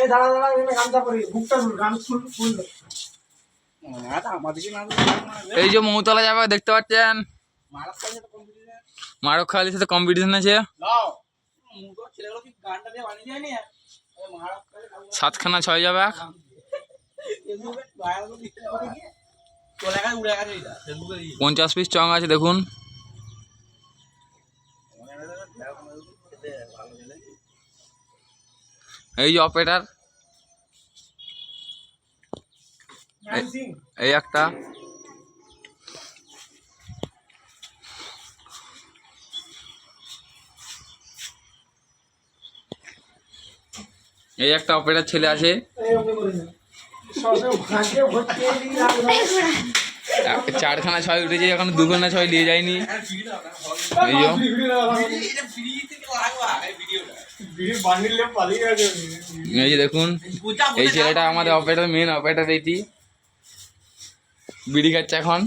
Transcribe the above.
এই দাঁড়া দাঁড়া এখানে গামছা পরি বুকটা খুল গান খুল খুল। এই যে মৌতলা যাবে দেখতে পাচ্ছেন? মারক খালির সাথে কম্পিটিশন আছে। সাতখানা ছয় যাবে। পঞ্চাশ পিস চং আছে দেখুন। এই যে অপারেটার এই একটা। এই একটা অপারেটার ছেলে আছে। চারখানা ছয় উঠেছে এখন দুখানা ছয় নিয়ে যায়নি। এই এই যে দেখুন এই ছেলেটা আমাদের অপারেটার মেন অপারেটার এইটি। বিড়ি খাচ্ছে এখন।